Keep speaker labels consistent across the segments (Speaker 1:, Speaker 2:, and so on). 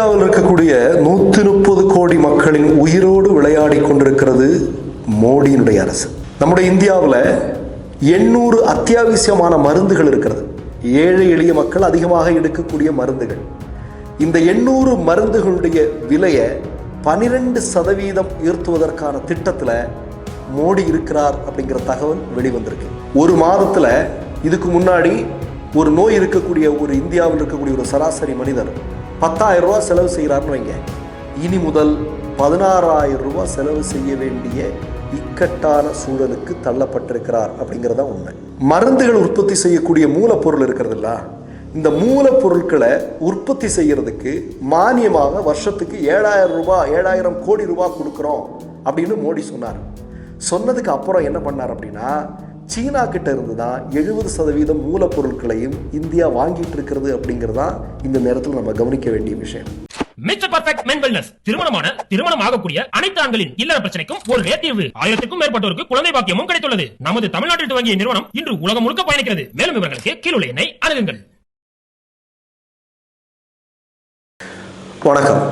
Speaker 1: இந்தியாவில் இருக்கக்கூடிய நூற்றி முப்பது கோடி மக்களின் உயிரோடு விளையாடி கொண்டிருக்கிறது மோடியினுடைய அரசு. நம்முடைய இந்தியாவில் எண்ணூறு அத்தியாவசியமான மருந்துகள் இருக்கிறது. ஏழை எளிய மக்கள் அதிகமாக எடுக்கக்கூடிய மருந்துகள். இந்த எண்ணூறு மருந்துகளுடைய விலையை பனிரெண்டு சதவீதம் உயர்த்துவதற்கான திட்டத்தில் மோடி இருக்கிறார் அப்படிங்கிற தகவல் வெளிவந்திருக்கு. ஒரு மாதத்துல இதுக்கு முன்னாடி ஒரு நோய் இருக்கக்கூடிய ஒரு இந்தியாவில் இருக்கக்கூடிய ஒரு சராசரி மனிதர் பத்தாயிரம் ரூபா செலவு செய்கிறாருன்னு வைங்க. இனி முதல் பதினாறாயிரம் ரூபா செலவு செய்ய வேண்டிய இக்கட்டான சூழலுக்கு தள்ளப்பட்டிருக்கிறார் அப்படிங்கிறதா உண்மை. மருந்துகள் உற்பத்தி செய்யக்கூடிய மூலப்பொருள் இருக்கிறதுல்ல. இந்த மூலப்பொருட்களை உற்பத்தி செய்யறதுக்கு மானியமாக வருஷத்துக்கு ஏழாயிரம் ரூபாய் ஏழாயிரம் கோடி ரூபாய் கொடுக்குறோம் அப்படின்னு மோடி சொன்னார். சொன்னதுக்கு அப்புறம் என்ன பண்ணார் அப்படின்னா சீனா கிட்ட இருந்து தான் எழுபது சதவீதம் மூலப்பொருட்களையும் இந்தியா வாங்கிட்டு இருக்கிறது அப்படிங்கிறது தான் இந்த நேரத்தில் நம்ம கவனிக்க வேண்டிய விஷயம்.
Speaker 2: மிஸ்டர் பர்ஃபெக்ட் மென் வெல்னஸ் திருமணமான திருமணம் ஆகக்கூடிய அனைத்து ஆண்களின் இல்லற பிரச்சனைக்கும் ஒரு ஒரே தீர்வு. ஆயிரத்துக்கும் மேற்பட்டோருக்கு குழந்தை பாக்கியமும் கிடைத்துள்ளது. நமது தமிழ்நாட்டில் துவங்கிய நிறுவனம் இன்று உலகம் முழுக்க பயணிக்கிறது. மேலும் விவரங்களுக்கு கீழுள்ள எண்ணை அணுகுங்கள்.
Speaker 1: வணக்கம்.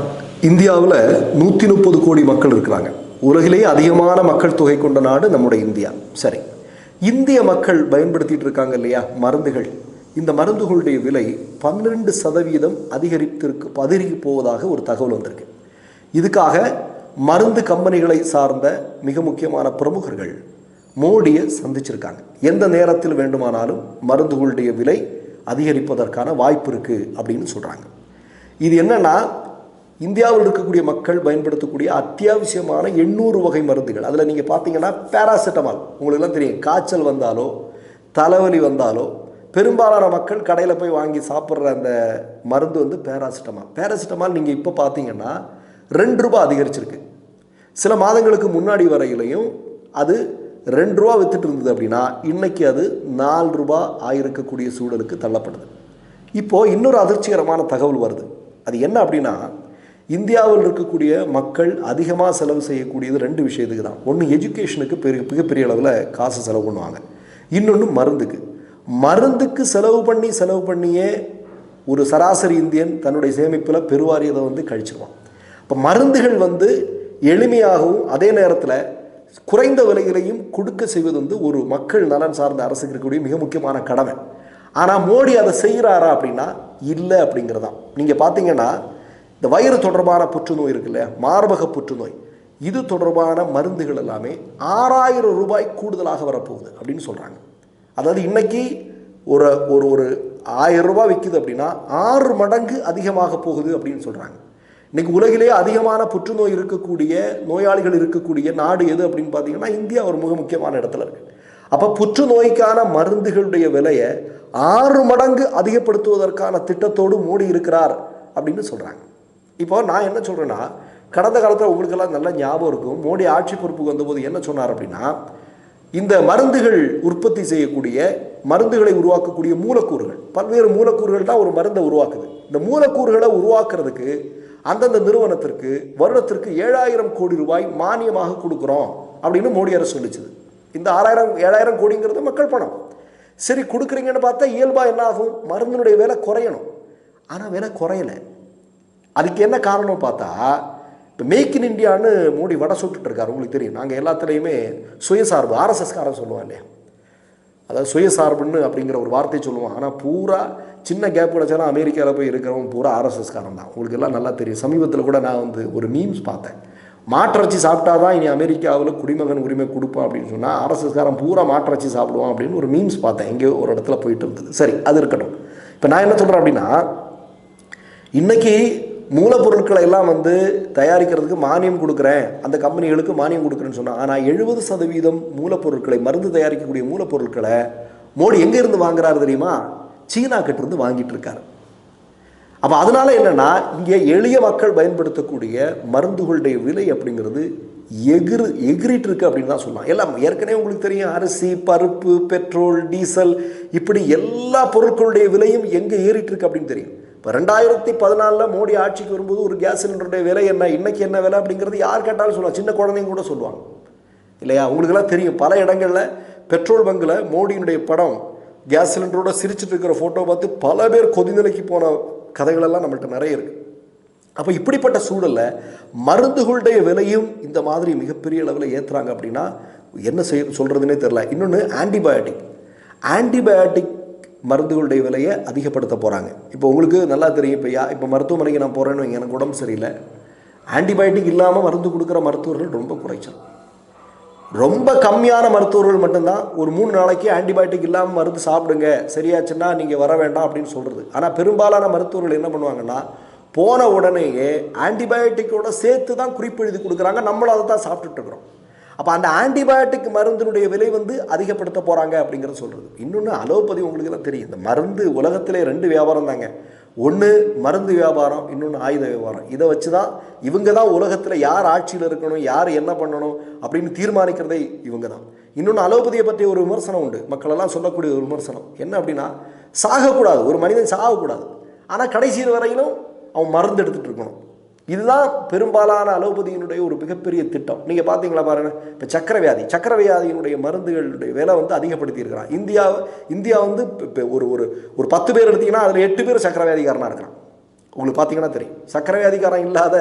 Speaker 1: இந்தியாவில் நூற்றி முப்பது கோடி மக்கள் இருக்கிறாங்க. உலகிலேயே அதிகமான மக்கள் தொகை கொண்ட நாடு நம்முடைய இந்தியா. சரி. இந்திய மக்கள் பயன்படுத்திட்டு இருக்காங்க இல்லையா? மருந்துகள். இந்த மருந்துகளுடைய விலை பன்னிரெண்டு சதவீதம் அதிகரித்திருக்கு அதிகரிக்க போவதாக ஒரு தகவல் வந்திருக்கு. இதுக்காக மருந்து கம்பெனிகளை சார்ந்த மிக முக்கியமான பிரமுகர்கள் மோடியை சந்திச்சிருக்காங்க. எந்த நேரத்தில் வேண்டுமானாலும் மருந்துகளுடைய விலை அதிகரிப்பதற்கான வாய்ப்பு இருக்குது அப்படின்னு சொல்கிறாங்க இது என்னென்னா இந்தியாவில் இருக்கக்கூடிய மக்கள் பயன்படுத்தக்கூடிய அத்தியாவசியமான எண்ணூறு வகை மருந்துகள். அதில் நீங்கள் பார்த்தீங்கன்னா பேராசிட்டமால் உங்களுக்குலாம் தெரியும். காய்ச்சல் வந்தாலோ தலைவலி வந்தாலோ பெரும்பாலான மக்கள் கடையில் போய் வாங்கி சாப்பிட்ற அந்த மருந்து வந்து பேராசிட்டமால் பேராசிட்டமால் நீங்கள் இப்போ பார்த்தீங்கன்னா ரெண்டு ரூபா அதிகரிச்சிருக்கு. சில மாதங்களுக்கு முன்னாடி வரையிலையும் அது ரெண்டு ரூபா வித்துட்டு இருந்தது அப்படின்னா இன்றைக்கி அது நாலு ரூபா ஆயிருக்கக்கூடிய சூழலுக்கு தள்ளப்படுது. இப்போது இன்னொரு அதிர்ச்சிகரமான தகவல் வருது. அது என்ன அப்படின்னா இந்தியாவில் இருக்கக்கூடிய மக்கள் அதிகமாக செலவு செய்யக்கூடியது ரெண்டு விஷயத்துக்கு தான். ஒன்று எஜுகேஷனுக்கு பெரிய மிகப்பெரிய அளவில் காசு செலவு பண்ணுவாங்க. இன்னொன்று மருந்துக்கு. மருந்துக்கு செலவு பண்ணி செலவு பண்ணியே ஒரு சராசரி இந்தியன் தன்னுடைய சேமிப்பில் பெருவாரியதை வந்து கழிச்சிருவான். இப்போ மருந்துகள் வந்து எளிமையாகவும் அதே நேரத்தில் குறைந்த விலையிலையும் கொடுக்க செய்வது வந்து ஒரு மக்கள் நலன் சார்ந்த அரசுக்கு இருக்கக்கூடிய மிக முக்கியமான கடமை. ஆனால் மோடி அதை செய்கிறாரா அப்படின்னா இல்லை அப்படிங்கிறதான். நீங்கள் பார்த்தீங்கன்னா இந்த வயிறு தொடர்பான புற்றுநோய் இருக்குல்ல மார்பக புற்றுநோய் இது தொடர்பான மருந்துகள் எல்லாமே ஆறாயிரம் ரூபாய் கூடுதலாக வரப்போகுது அப்படின்னு சொல்கிறாங்க அதாவது இன்றைக்கி ஒரு ஒரு ஒரு ஆயிரம் ரூபாய் விற்கிது அப்படின்னா ஆறு மடங்கு அதிகமாக போகுது அப்படின்னு சொல்கிறாங்க இன்றைக்கி உலகிலேயே அதிகமான புற்றுநோய் இருக்கக்கூடிய நோயாளிகள் இருக்கக்கூடிய நாடு எது அப்படின்னு பார்த்தீங்கன்னா இந்தியா ஒரு மிக முக்கியமான இடத்துல இருக்குது அப்போ புற்றுநோய்க்கான மருந்துகளுடைய விலையை ஆறு மடங்கு அதிகப்படுத்துவதற்கான திட்டத்தோடு மூடி இருக்கிறார் அப்படின்னு சொல்கிறாங்க இப்போ நான் என்ன சொல்கிறேன்னா கடந்த காலத்தில் உங்களுக்கெல்லாம் நல்ல ஞாபகம் இருக்கும். மோடி ஆட்சி பொறுப்புக்கு வந்தபோது என்ன சொன்னார் அப்படின்னா இந்த மருந்துகள் உற்பத்தி செய்யக்கூடிய மருந்துகளை உருவாக்கக்கூடிய மூலக்கூறுகள் பல்வேறு மூலக்கூறுகள் தான் ஒரு மருந்தை உருவாக்குது. இந்த மூலக்கூறுகளை உருவாக்குறதுக்கு அந்தந்த நிறுவனத்திற்கு வருடத்திற்கு ஏழாயிரம் கோடி ரூபாய் மானியமாக கொடுக்குறோம் அப்படின்னு மோடி அரசு சொல்லிச்சுது இந்த ஆறாயிரம் ஏழாயிரம் கோடிங்கிறது மக்கள் பணம். சரி கொடுக்குறீங்கன்னு பார்த்தா இயல்பாக என்ன ஆகும்? மருந்தினுடைய விலை குறையணும். ஆனால் விலை குறையலை. அதுக்கு என்ன காரணம் பார்த்தா இப்போ மேக் இன் இண்டியான்னு மோடி வடை சுட்டுட்டு இருக்காரு உங்களுக்கு தெரியும். நாங்கள் எல்லாத்துலேயுமே சுயசார்பு ஆர்எஸ்எஸ்காரன் சொல்லுவோம் இல்லையா? அதாவது சுயசார்புன்னு அப்படிங்கிற ஒரு வார்த்தை சொல்லுவான். ஆனால் பூரா சின்ன கேப் கிடச்சாலும் அமெரிக்காவில் போய் இருக்கிறவன் பூரா ஆர்எஸ்எஸ்காரன் தான். உங்களுக்கு எல்லாம் நல்லா தெரியும். சமீபத்தில் கூட நான் வந்து ஒரு மீம்ஸ் பார்த்தேன். மாற்றச்சி சாப்பிட்டா தான் இனி அமெரிக்காவில் குடிமகன் உரிமை கொடுப்பான் அப்படின்னு சொன்னால் ஆர்எஸ்எஸ்காரன் பூரா மாற்றச்சி சாப்பிடுவான் அப்படின்னு ஒரு மீம்ஸ் பார்த்தேன். எங்கேயோ ஒரு இடத்துல போயிட்டு இருந்தது. சரி அது இருக்கட்டும். இப்போ நான் என்ன சொல்கிறேன் அப்படின்னா இன்றைக்கி மூலப்பொருட்களை எல்லாம் வந்து தயாரிக்கிறதுக்கு மானியம் கொடுக்குறேன். அந்த கம்பெனிகளுக்கு மானியம் கொடுக்குறேன்னு சொன்னால் ஆனால் எழுபது சதவீதம் மூலப்பொருட்களை மருந்து தயாரிக்கக்கூடிய மூலப்பொருட்களை மோடி எங்கேருந்து வாங்குறாரு தெரியுமா? சீனா கிட்ட இருந்து வாங்கிட்டு இருக்காரு. அப்போ அதனால என்னென்னா இங்கே எளிய மக்கள் பயன்படுத்தக்கூடிய மருந்துகளுடைய விலை அப்படிங்கிறது எகிரு எகிரிட்டு இருக்கு அப்படின்னு தான் சொல்லலாம். எல்லாம் ஏற்கனவே உங்களுக்கு தெரியும் அரிசி பருப்பு பெட்ரோல் டீசல் இப்படி எல்லா பொருட்களுடைய விலையும் எங்கே ஏறிட்டு இருக்கு அப்படின்னு தெரியும். இப்போ ரெண்டாயிரத்தி பதினாலில் மோடி ஆட்சிக்கு வரும்போது ஒரு கேஸ் சிலிண்டருடைய விலை என்ன? இன்னைக்கு என்ன விலை அப்படிங்கிறது யார் கேட்டாலும் சொல்லுவாங்க. சின்ன குழந்தைங்க கூட சொல்லுவாங்க. இல்லையா? உங்களுக்கெல்லாம் தெரியும். பல இடங்களில் பெட்ரோல் பங்கில் மோடியினுடைய படம் கேஸ் சிலிண்டரோட சிரிச்சுட்டு இருக்கிற ஃபோட்டோ பார்த்து பல பேர் கொதிநிலைக்கு போன கதைகளெல்லாம் நம்மள்கிட்ட நிறைய இருக்குது அப்போ இப்படிப்பட்ட சூழல்ல மருந்துகளுடைய விலையும் இந்த மாதிரி மிகப்பெரிய அளவில் ஏற்றுறாங்க அப்படின்னா என்ன செய்ய சொல்கிறதுனே தெரில இன்னொன்று ஆன்டிபயோட்டிக் ஆன்டிபயோட்டிக் மருந்துகளுடைய விலையை அதிகப்படுத்த போகிறாங்க இப்போ உங்களுக்கு நல்லா தெரியும். இப்போ யா இப்போ மருத்துவமனைக்கு நான் போகிறேன்னு எனக்கு உடம்பு சரியில்லை. ஆன்டிபயோட்டிக் இல்லாமல் மருந்து கொடுக்குற மருத்துவர்கள் ரொம்ப குறைச்சல். ரொம்ப கம்மியான மருத்துவர்கள் மட்டும்தான் ஒரு மூணு நாளைக்கு ஆன்டிபயோட்டிக் இல்லாமல் மருந்து சாப்பிடுங்க. சரியாச்சுன்னா நீங்கள் வர வேண்டாம் அப்படின்னு சொல்கிறது ஆனால் பெரும்பாலான மருத்துவர்கள் என்ன பண்ணுவாங்கன்னா போன உடனேயே ஆன்டிபயோட்டிக்கோட சேர்த்து தான் குறிப்பு எழுதி கொடுக்குறாங்க. நம்மளும் அதை தான் சாப்பிட்டுட்டு இருக்கிறோம். அப்போ அந்த ஆன்டிபயோட்டிக் மருந்தினுடைய விலை வந்து அதிகப்படுத்த போகிறாங்க அப்படிங்கிறத சொல்கிறது இன்னொன்று அலோபதி உங்களுக்கு எல்லாம் தெரியும். இந்த மருந்து உலகத்திலே ரெண்டு வியாபாரம் தாங்க. ஒன்று மருந்து வியாபாரம் இன்னொன்று ஆயுத வியாபாரம். இதை வச்சு தான் இவங்க தான் உலகத்தில் யார் ஆட்சியில் இருக்கணும் யார் என்ன பண்ணணும் அப்படின்னு தீர்மானிக்கிறதே இவங்க தான் இன்னொன்று அலோபதியை பற்றி ஒரு விமர்சனம் உண்டு. மக்களெல்லாம் சொல்லக்கூடிய ஒரு விமர்சனம். என்ன அப்படின்னா சாகக்கூடாது. ஒரு மனிதன் சாகக்கூடாது. ஆனால் கடைசி வரையிலும் அவன் மருந்து எடுத்துகிட்டு இருக்கணும். இதுதான் பெரும்பாலான அலோபதியினுடைய ஒரு மிகப்பெரிய திட்டம். நீங்கள் பார்த்தீங்களா பாருங்கள் இப்போ சக்கரவியாதி சக்கரவியாதியினுடைய மருந்துகளுடைய விலை வந்து அதிகப்படுத்தியிருக்கிறான் இந்தியா இந்தியா வந்து இப்போ ஒரு ஒரு ஒரு பத்து பேர் எடுத்தீங்கன்னா அதில் எட்டு பேர் சக்கரவியாதிக்காரனாக இருக்கிறான். உங்களுக்கு பார்த்தீங்கன்னா தெரியும். சக்கரவியாதிக்காரன் இல்லாத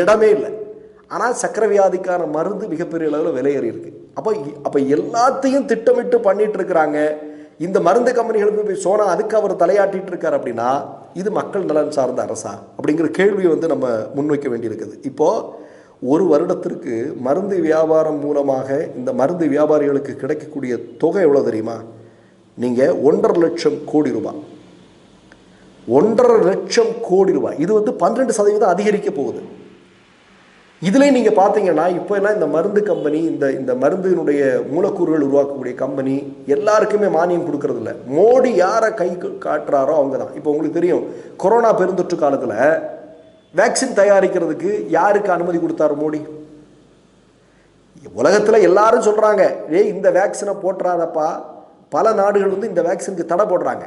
Speaker 1: இடமே இல்லை. ஆனால் சக்கரவியாதிக்கான மருந்து மிகப்பெரிய அளவில் விலையேறி இருக்குது அப்போ அப்போ எல்லாத்தையும் திட்டமிட்டு பண்ணிகிட்டு இருக்கிறாங்க. இந்த மருந்து கம்பெனிகளுக்கு போய் சோனா அதுக்கு அவர் தலையாட்டிட்டு இருக்கார் அப்படின்னா இது மக்கள் நலன் சார்ந்த அரசா? அப்படிங்கிற கேள்வியை வந்து நம்ம முன்வைக்க வேண்டியிருக்குது. இப்போது ஒரு வருடத்திற்கு மருந்து வியாபாரம் மூலமாக இந்த மருந்து வியாபாரிகளுக்கு கிடைக்கக்கூடிய தொகை எவ்வளோ தெரியுமா? நீங்கள் ஒன்றரை லட்சம் கோடி ரூபாய். ஒன்றரை லட்சம் கோடி ரூபாய். இது வந்து பன்னிரெண்டு சதவீதம் அதிகரிக்க போகுது. இதுலேயும் நீங்கள் பார்த்தீங்கன்னா இப்போ எல்லாம் இந்த மருந்து கம்பெனி இந்த இந்த மருந்தினுடைய மூலக்கூறுகள் உருவாக்கக்கூடிய கம்பெனி எல்லாருக்குமே மானியம் கொடுக்கறது இல்லை மோடி யாரை கை காட்டுறாரோ அவங்க தான் இப்போ உங்களுக்கு தெரியும் கொரோனா பெருந்தொற்று காலத்தில் வேக்சின் தயாரிக்கிறதுக்கு யாருக்கு அனுமதி கொடுத்தார் மோடி? உலகத்தில் எல்லாரும் சொல்கிறாங்க ஏய் இந்த வேக்சினை போட்டுறாதப்பா. பல நாடுகள் வந்து இந்த வேக்சினுக்கு தடை போடுறாங்க.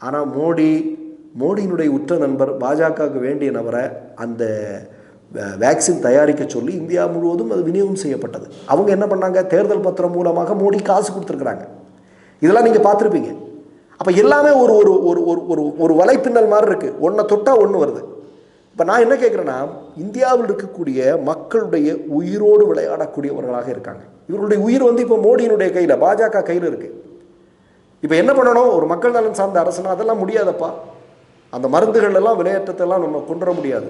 Speaker 1: ஆனால் மோடி மோடியினுடைய உற்ற நண்பர் பாஜகவுக்கு வேண்டிய நபரை அந்த வேக்சின் தயாரிக்க சொல்லி இந்தியா முழுவதும் அது விநியோகம் செய்யப்பட்டது. அவங்க என்ன பண்ணாங்க? தேர்தல் பத்திரம் மூலமாக மோடி காசு கொடுத்துருக்குறாங்க. இதெல்லாம் நீங்கள் பார்த்துருப்பீங்க. அப்போ எல்லாமே ஒரு ஒரு ஒரு ஒரு ஒரு ஒரு வலைப்பின்னல் மாதிரி இருக்குது ஒன்றை தொட்டால் ஒன்று வருது. இப்போ நான் என்ன கேட்குறேன்னா இந்தியாவில் இருக்கக்கூடிய மக்களுடைய உயிரோடு விளையாடக்கூடியவர்களாக இருக்காங்க. இவர்களுடைய உயிர் வந்து இப்போ மோடியினுடைய கையில் பாஜக கையில் இருக்குது இப்போ என்ன பண்ணணும்? ஒரு மக்கள் நலன் சார்ந்த அரசுனா அதெல்லாம் முடியாதப்பா. அந்த மருந்துகள் எல்லாம் விளையாட்டத்தெல்லாம் நம்ம கொண்டு வர முடியாது.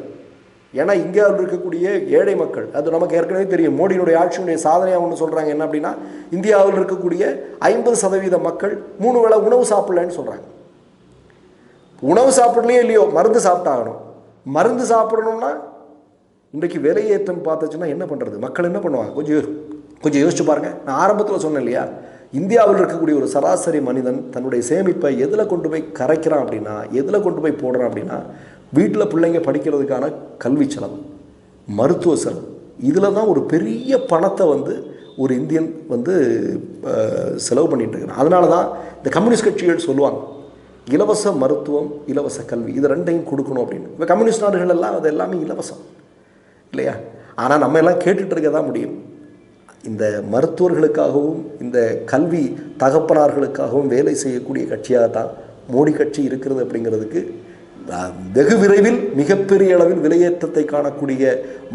Speaker 1: ஏன்னா இந்தியாவில் இருக்கக்கூடிய ஏழை மக்கள் அது நமக்கு ஏற்கனவே தெரியும் மோடியினுடைய ஆட்சியினுடைய சாதனையாக ஒன்று சொல்கிறாங்க என்ன அப்படின்னா இந்தியாவில் இருக்கக்கூடிய ஐம்பது சதவீத மக்கள் மூணு வேளை உணவு சாப்பிடலன்னு சொல்கிறாங்க உணவு சாப்பிடலையே இல்லையோ மருந்து சாப்பிட்டாகணும். மருந்து சாப்பிடணும்னா இன்றைக்கு விலையேற்றம் பார்த்துச்சுன்னா என்ன பண்ணுறது மக்கள் என்ன பண்ணுவாங்க? கொஞ்சம் கொஞ்சம் யோசிச்சு பாருங்க. நான் ஆரம்பத்தில் சொன்னேன் இல்லையா? இந்தியாவில் இருக்கக்கூடிய ஒரு சராசரி மனிதன் தன்னுடைய சேமிப்பை எதில் கொண்டு போய் கரைக்கிறான் அப்படின்னா எதில் கொண்டு போய் போடுறான் அப்படின்னா வீட்டில் பிள்ளைங்க படிக்கிறதுக்கான கல்வி செலவு மருத்துவ செலவு. இதில் தான் ஒரு பெரிய பணத்தை வந்து ஒரு இந்தியன் வந்து செலவு பண்ணிகிட்டு இருக்கிறான் அதனால தான் இந்த கம்யூனிஸ்ட் கட்சிகள் சொல்லுவாங்க இலவச மருத்துவம் இலவச கல்வி இது ரெண்டையும் கொடுக்கணும் அப்படின்னு. இப்போ கம்யூனிஸ்ட் நாடுகள் எல்லாம் அது எல்லாமே இலவசம் இல்லையா? ஆனால் நம்ம எல்லாம் கேட்டுட்டு இருக்க தான் முடியும். இந்த மருத்துவர்களுக்காகவும் இந்த கல்வி தகப்பனார்களுக்காகவும் வேலை செய்யக்கூடிய கட்சியாக தான் மோடி கட்சி இருக்கிறது அப்படிங்கிறதுக்கு வெகு விரைவில் மிகப்பெரிய அளவில் விலையேற்றத்தை காணக்கூடிய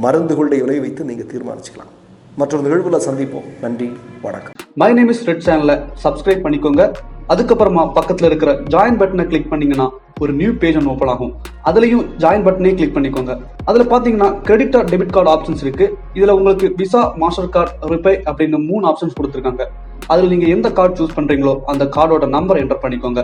Speaker 1: மருந்துகளுடைய விலை வைத்து நீங்கள் தீர்மானிச்சுக்கலாம். மற்றொரு நிகழ்வில் சந்திப்போம். நன்றி வணக்கம்.
Speaker 3: மை நேம் இஸ் ரெட் சேனலை சப்ஸ்கிரைப் பண்ணிக்கோங்க. அதுக்கப்புறமா பக்கத்தில் இருக்கிற ஜாயின் பட்டனை கிளிக் பண்ணீங்கன்னா ஒரு நியூ பேஜ் ஒன்று ஓப்பன் ஆகும். அதுலயும் ஜாயின் பட்டனே கிளிக் பண்ணிக்கோங்க. அதுல பாத்தீங்கன்னா credit or debit card options இருக்கு. இதுல உங்களுக்கு விசா மாஸ்டர் கார்டு ரிப்பே அப்படின்னு மூணு ஆப்ஷன்ஸ் கொடுத்துருக்காங்க. அதுல நீங்க எந்த கார்டு சூஸ் பண்றீங்களோ அந்த கார்டோட நம்பர் என்டர் பண்ணிக்கோங்க.